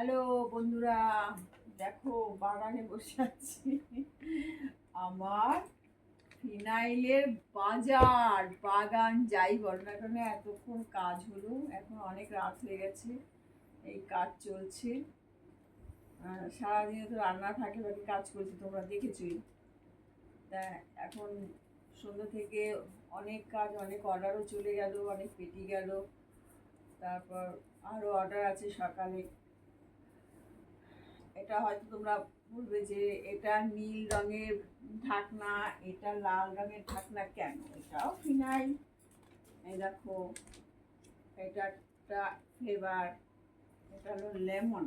Hello বন্ধুরা, দেখো বাগানে বসে আছি। আমার ফিনাইলের বাজার, বাগান, যাই বল না কেন, এতক্ষণ কাজ হলো, এখন অনেক রাত হয়ে গেছে, এই কাজ চলছে। সারাদিনে তো রান্না থাকে, বাকি কাজ করছি, তোমরা দেখেছই। তা এখন সন্ধ্যা থেকে অনেক কাজ, অনেক অর্ডারও চলে গেল, অনেক পেটি গেল, তারপর আরও অর্ডার আছে সকালে। এটা হয়তো তোমরা বলবে যে এটা নীল রঙের ঢাকনা, এটা লাল রঙের ঢাকনা কেন? এটাও ফিনাইল। এই দেখো, এটা একটা ফ্লেভার এটা হলো লেমন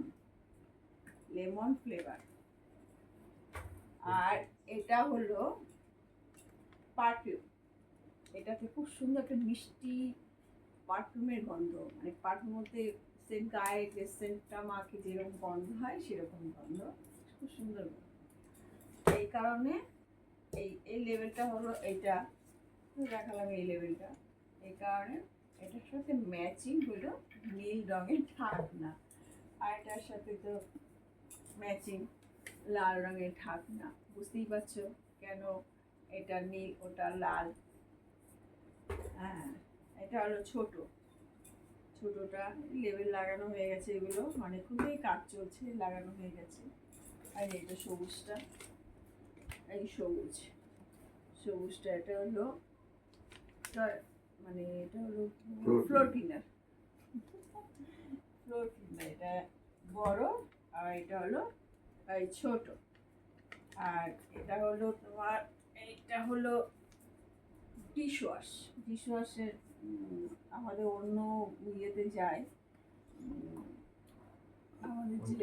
লেমন ফ্লেভার আর এটা হলো পারফিউম এটাতে খুব সুন্দর একটা মিষ্টি পারফিউমের গন্ধ মানে পারফিউম মধ্যে সেন্ট গায়ে যে সেন্টটা মাকে যেরকম গন্ধ হয়, সেরকম গন্ধ খুব সুন্দর এই কারণে এই এই লেভেলটা হলো এইটা। দেখালাম এই লেভেলটা এই কারণে এটার সাথে ম্যাচিং হলো নীল রঙের ঢাকনা। আর এটার সাথে তো ম্যাচিং লাল রঙের ঢাকনা। বুঝতেই পারছ কেন এটা নীল, ওটা লাল? হ্যাঁ এটা হলো ছোট। ছোটটা লেবেল লাগানো হয়ে গেছে এগুলো। অনেকগুলোই কাজ চলছে লাগানো হয়ে গেছে। আর এটা সবুজটা। এই সবুজ। সবুজটা এটা হলো মানে এটা হলো ফ্লোর ক্লিনার ফ্লোর ক্লিনার এটা বড় আর এটা হলো এই ছোট। আর এটা হলো তোমার এইটা হলো ডিশ ওয়াশ ডিশ ওয়াশের আমাদের অন্য ইয়েতে যায়। আমাদের যে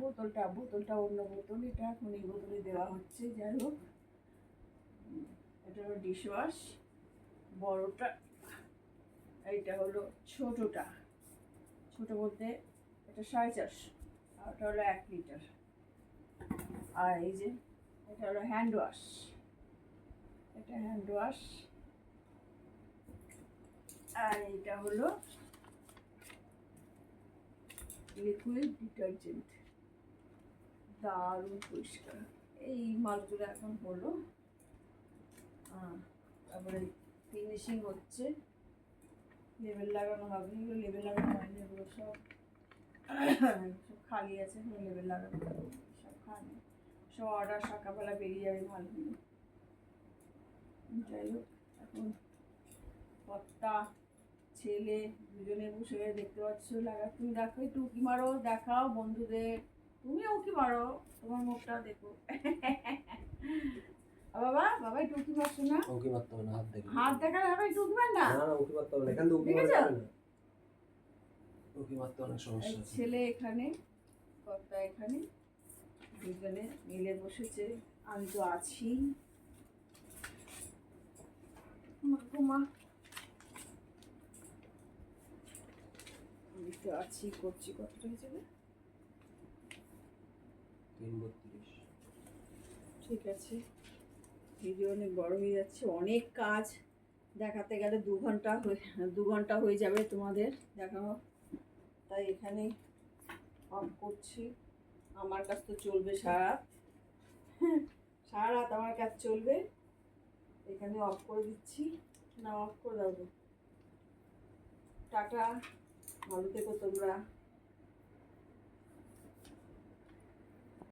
বোতলটা বোতলটা অন্য বোতল এটা এখন এই বোতলে দেওয়া হচ্ছে যাই হোক। এটা হলো ডিশ ওয়াশ বড়টা এইটা হলো ছোটটা। ছোট বলতে এটা সাড়ে চারশো আর ওটা হলো এক লিটার। আর এই যে এটা হলো হ্যান্ড ওয়াশ এটা হ্যান্ড ওয়াশ আর এটা হলো লিকুইড ডিটারজেন্ট দারুণ পরিষ্কার। এই মালগুলো এখন হলো তারপরে ফিনিশিং হচ্ছে। লেবেল লাগানো হবে, এগুলো লেবেল লাগানো হয়নি, এগুলো সব সব খালি আছে লেবেল লাগানো সব খালি। সব অর্ডার সকালবেলা বেরিয়ে যাবে মালগুলো যাই হোক, এখন কর্তা ছেলে দুজনে বসে দেখতে পাচ্ছ লাগা তুমি দেখো একটু উঁকি মারো দেখাও বন্ধুদের। তুমি উঁকি মারো তোমার মুখটা দেখো। বাবা বাবা একটু উঁকি মারছো না? উঁকি মারতে হবে না হাত দেখে। হাত দেখালে হবে একটু উঁকি মার না না না উঁকি মারতে হবে না এখান থেকে উঁকি মারতে হবে না। উঁকি মারতে অনেক সমস্যা ছেলে এখানে কর্তা এখানে দুজনে মিলে বসেছে। আমি তো আছি। মা গো মা আমি তো আছি করছি কতটা হয়ে যাবে তিন বত্রিশ। ঠিক আছে। ভিডিও অনেক বড় হয়ে যাচ্ছে অনেক কাজ দেখাতে গেলে দু ঘণ্টা হয়ে দু ঘণ্টা হয়ে যাবে তোমাদের দেখানো তাই এখানে অফ করছি। আমার কাছ তো চলবে সারা। সারা রাত আমার কাজ চলবে। এখানে অফ করে দিচ্ছি না অফ করে দাও তো। টাটা। ভালো থেকো তোমরা